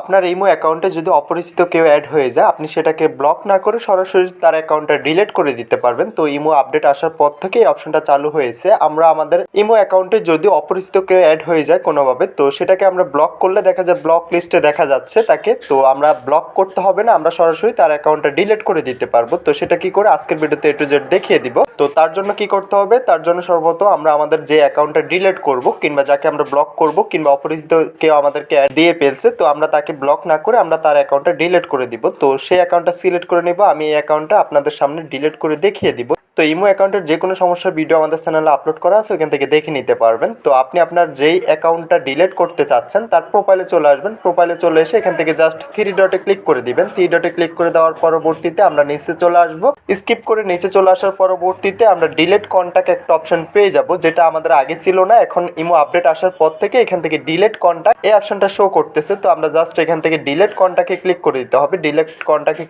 আপনার ইমো অ্যাকাউন্টে যদি অপরিচিত কেউ অ্যাড হয়ে যায়, আপনি সেটাকে ব্লক না করে সরাসরি তার অ্যাকাউন্টটা ডিলিট করে দিতে পারবেন। তো ইমো আপডেট আসার পর থেকে এই অপশনটা চালু হয়েছে। আমরা আমাদের ইমো অ্যাকাউন্টে যদি অপরিচিত কেউ অ্যাড হয়ে যায় কোনোভাবে, তো সেটাকে আমরা ব্লক করলে দেখা যায় ব্লক লিস্টে দেখা যাচ্ছে তাকে। তো আমরা ব্লক করতে হবে না, আমরা সরাসরি তার অ্যাকাউন্টটা ডিলিট করে দিতে পারব। তো সেটা কি করে আজকের ভিডিওতে এ টু জেড দেখিয়ে দিব। তো তার জন্য কি করতে হবে? তার জন্য সর্বপ্রথম আমরা আমাদের যে অ্যাকাউন্টটা ডিলিট করব, কিংবা যাকে আমরা ব্লক করব, কিংবা অপরিচিত কেউ আমাদেরকে অ্যাড দিয়ে ফেলছে, তো আমরা তাকে ব্লক না করে আমরা তার অ্যাকাউন্টটা ডিলিট করে দিব। তো সেই অ্যাকাউন্টটা সিলেক্ট করে নেব, আমি এই অ্যাকাউন্টটা আপনাদের সামনে ডিলিট করে দেখিয়ে দিব। তো ইমো অ্যাকাউন্টের যে কোনো সমস্যার ভিডিও আমাদের চ্যানেলে আপলোড করা আছে ওখান থেকে দেখে নিতে পারবেন। তো আপনি আপনার যেই অ্যাকাউন্টটা ডিলেট করতে চাচ্ছেন, তার প্রোফাইলে চলে আসবেন। প্রোফাইলে চলে এসে এখান থেকে জাস্ট থ্রি ডটে ক্লিক করে দিবেন। থ্রি ডটে ক্লিক করে দেওয়ার পরবর্তীতে আমরা নিচে চলে আসব। স্কিপ করে নিচে চলে আসার পরবর্তীতে আমরা ডিলেট কন্ট্যাক্ট একটা অপশন পেয়ে যাব, যেটা আমাদের আগে ছিল না। এখন ইমো আপডেট আসার পর থেকে এখান থেকে ডিলেট কন্ট্যাক্ট এই অপশনটা শো করতেছে। তো আমরা জাস্ট এখান থেকে ডিলেট কন্ট্যাক্টে ক্লিক করে দিতে হবে। ডিলেট কন্ট্যাক্টে